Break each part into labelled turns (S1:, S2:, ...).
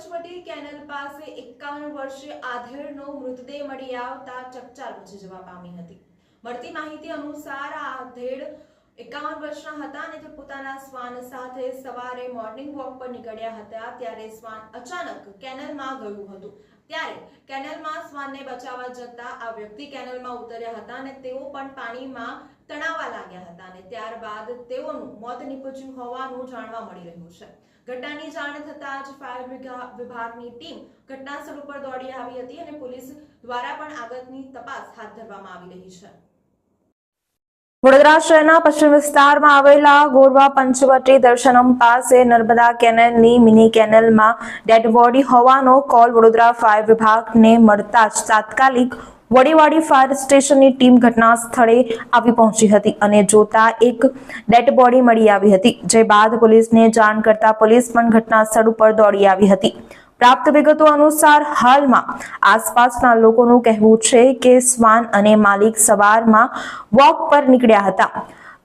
S1: Panchavati canal પાસે એકાવન વર્ષે આધેડનો મૃતદેહ મળી આવતા ચકચાર મચી જવા પામી હતી. મળતી માહિતી અનુસાર આ આધેડ એકાવન વર્ષના હતા અને તે પોતાના શ્વાન સાથે સવારે મોર્નિંગ વોક પર નીકળ્યા હતા ત્યારે શ્વાન અચાનક કેનલમાં ગયું હતું. ત્યારે કેનલમાં શ્વાનને બચાવવા જતા આ વ્યક્તિ કેનલમાં ઉતર્યા હતા અને તેઓ પણ પાણીમાં તણાવા લાગ્યા હતા અને ત્યારબાદ તેઓનું મોત નીપજ્યું હોવાનું જાણવા મળી રહ્યું છે. ઘટનાની જાણ થતાં જ ફાયર વિભાગની ટીમ ઘટના સ્થળ ઉપર દોડી આવી હતી અને પોલીસ દ્વારા પણ આગળની તપાસ હાથ ધરવામાં આવી રહી છે.
S2: વડોદરા શહેરના પશ્ચિમ વિસ્તારમાં આવેલા ગોરવા પંચવટી દર્શનમ પાસે નર્મદા કેનલની મિની કેનલમાં ડેડ બોડી હોવાનો કોલ વડોદરા ફાયર વિભાગને મળતા જ તાત્કાલિક વડીવાડી ફાયર સ્ટેશનની ટીમ ઘટના સ્થળે આવી પહોંચી હતી અને જોતા એક ડેડ બોડી મળી આવી હતી, જે બાદ પોલીસને જાણ કરતા પોલીસ પણ ઘટના સ્થળ ઉપર દોડી આવી હતી. પ્રાપ્ત વિગતો અનુસાર હાલમાં આસપાસના લોકોનું કહેવું છે કે શ્વાન અને માલિક સવારમાં વોક પર નીકળ્યા હતા.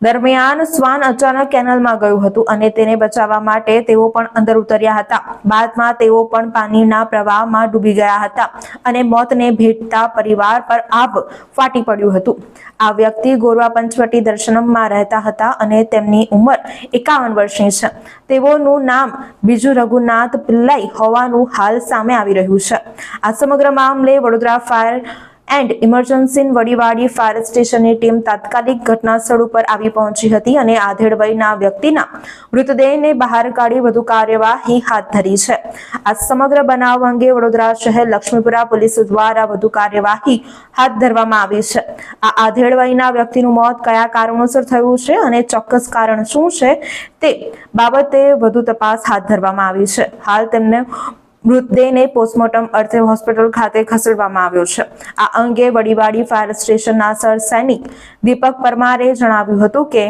S2: દરમિયાન શ્વાન અચાનક કેનલમાં ગયું હતું અને તેને બચાવવા માટે તેઓ પણ અંદર ઉતર્યા હતા. બાદમાં તેઓ પણ પાણીના પ્રવાહમાં ડૂબી ગયા હતા અને મોતને ભેટતા પરિવાર પર આભ ફાટી પડ્યું હતું. આ વ્યક્તિ ગોરવા પંચવટી દર્શનમમાં રહેતા હતા અને તેમની ઉંમર એકાવન વર્ષની છે. તેઓનું નામ બીજુ રઘુનાથ પિલ્લાઈ હોવાનું હાલ સામે આવી રહ્યું છે. આ સમગ્ર મામલે Vadodara fire and emergency Vadiwadi fire સ્ટેશનની ટીમ તાત્કાલિક ઘટના સ્થળ ઉપર આવી પહોંચી હતી અને આધેડભાઈના વ્યક્તિના મૃતદેહને બહાર કાઢી વધુ કાર્યવાહી હાથ ધરી છે. આ સમગ્ર બનાવ અંગે વડોદરા શહેર લક્ષ્મીપુરા પોલીસ દ્વારા વધુ કાર્યવાહી હાથ ધરવામાં આવી છે. આ આધેડભાઈના વ્યક્તિનું મોત કયા કારણોસર થયું છે અને ચોક્કસ કારણ શું છે તે બાબતે વધુ તપાસ હાથ ધરવામાં આવી છે. હાલ તેમને મૃતદેહને પોસ્ટમોર્ટમ અર્થે હોસ્પિટલ ખાતે ખસેડવામાં આવ્યો છે. આ અંગે વડીવાડી ફાયર સ્ટેશનના સર સૈનિક દીપક પરમારે જણાવ્યું હતું કે